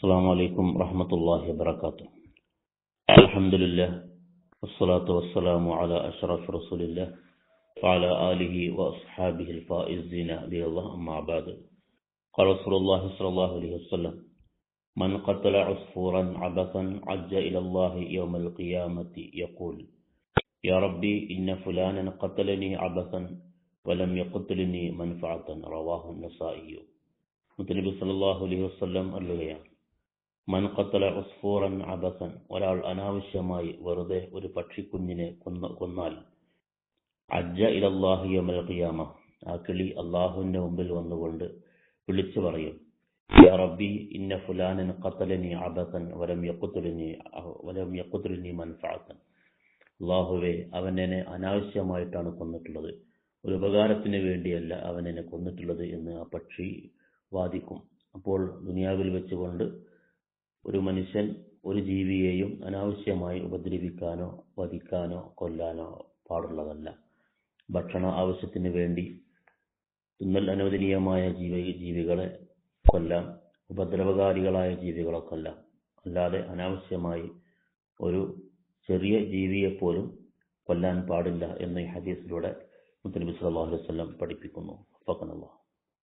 السلام عليكم ورحمة الله وبركاته الحمد لله والصلاة والسلام على أشرف رسول الله وعلى آله وأصحابه الفائزين بالله أما بعد قال رسول الله صلى الله عليه وسلم من قتل عصفورا عبثا عج إلى الله يوم القيامة يقول يا ربي إن فلانا قتلني عبثا ولم يقتلني منفعة رواه النسائي മുത്തനബി സല്ലല്ലാഹു അലൈഹി വസല്ലം അല്ലുകയാണ് മൻ ഖത്തല ഉസ്ഫൂറൻ അബസൻ ഒരാൾ അനാവശ്യമായി വെറുതെ ഒരു പക്ഷിക്കുഞ്ഞിനെ കൊന്ന കൊന്നാൽ. അജ്ജ ഇലല്ലാഹി യൗമൽ ഖിയാമ. ആ കിളി അള്ളാഹുവിന്റെ മുമ്പിൽ വന്നുകൊണ്ട് വിളിച്ചു പറയും യാ റബ്ബി ഇന്ന ഫുലാനൻ ഖത്തലനി അബസൻ വലം യഖ്തുലനി വലം യഖ്തുലനി മൻഫഅത്തൻ അള്ളാഹുവെ അവൻ എന്നെ അനാവശ്യമായിട്ടാണ് കൊന്നിട്ടുള്ളത്. ഒരു ഉപകാരത്തിന് വേണ്ടിയല്ല അവൻ എന്നെ കൊന്നിട്ടുള്ളത് എന്ന് ആ പക്ഷി വാദിക്കും. അപ്പോൾ ദുനിയാവിൽ വെച്ചുകൊണ്ട് ഒരു മനുഷ്യൻ ഒരു ജീവിയെയും അനാവശ്യമായി ഉപദ്രവിക്കാനോ വധിക്കാനോ കൊല്ലാനോ പാടുള്ളതല്ല. ഭക്ഷണ ആവശ്യത്തിന് വേണ്ടി തിന്നൽ അനുവദനീയമായ ജീവി ജീവികളെ കൊല്ലാം ഉപദ്രവകാരികളായ ജീവികളെ കൊല്ലാം. അല്ലാതെ അനാവശ്യമായി ഒരു ചെറിയ ജീവിയെ പോലും കൊല്ലാൻ പാടില്ല എന്ന് ഈ ഹദീസിലൂടെ മുത്തനബി സല്ലല്ലാഹു അലൈഹി വസല്ലം പഠിപ്പിക്കുന്നു.